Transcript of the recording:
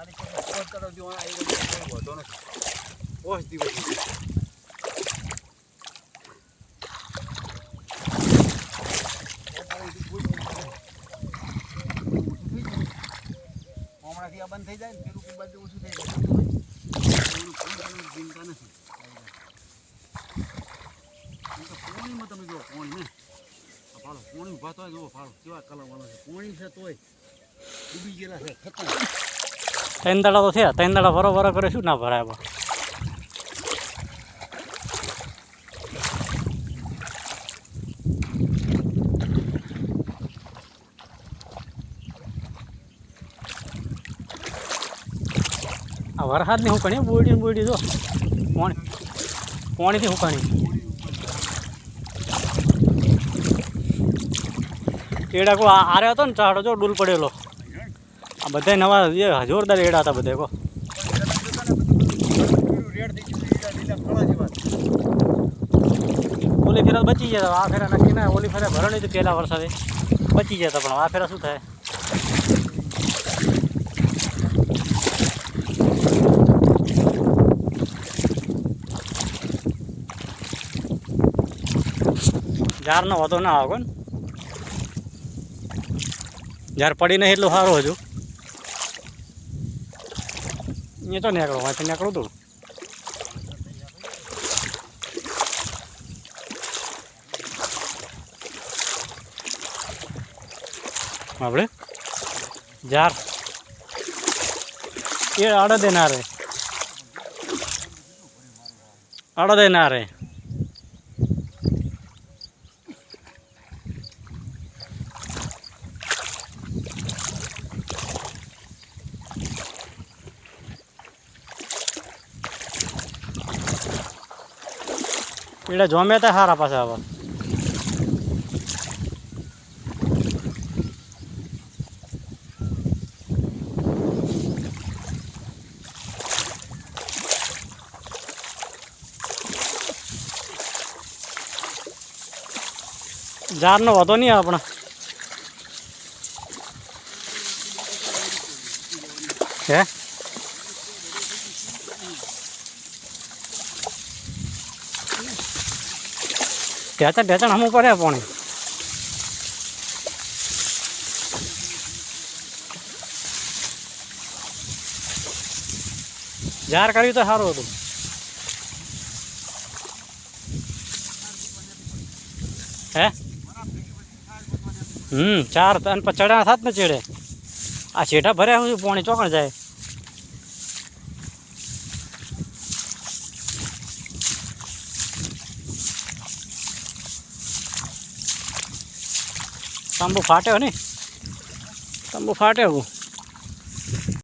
મારી નથી પોચ દિવસ હમણાંથી આ બંધ થઈ જાય ને પેલું બાજુ ઓછું થઈ જાય નથી પોણીમાં તમે જુઓ પોણી ને ફાળો પોણી ઊભા તો જુઓ ફાળો કેવા કલર વાળો છે પોણી છે તોય ડૂબી ગયેલા છે ખતમ ત્રણ દાડા તો થયા ત્રણ દાડા વરો વરો કરે શું ના ભરાય બા આ વરસાદની હુકણી બોડી બોડી જો. પોણી, પોણીથી હુકાણી એડા કો આરે હતો ને ચાડો, જો ડૂલ પડેલો. આ બધા નવા જે જોરદાર એડા હતા બધા કો રેડ થઈ ગયું લીલા લીલા ફળા જેવા ઓલી ફેરા બચી ગયા હતા. આ ફેરા નક્કી ના ઓલી ફેરા ભરણી હતી પહેલા વરસાદે. બચી ગયા હતા પણ આ ફેરા શું થાય? ઝારનો વધો ના આવે કોણ ઝાર પડી નહીં એટલું સારું હજુ. એ તો નીકળો વાંચી નીકળું તું આપણે જાર એ અડદે ના રે અડદે ના રે એટલે જોમે તો સારા પાછા હવે. જારનો વધો નહીં આપણા હે? ઢેચણ ઢેચણ હમું પડે પોણી. જાર કર્યું તો સારું હતું. હે? હમ, ચાર અને ચડા થાત ને ચેડે. આ છેઠા ભર્યા હું પોણી ચોકણ જાય. તંબુ ફાટ્યો ને? તંબુ ફાટ્યો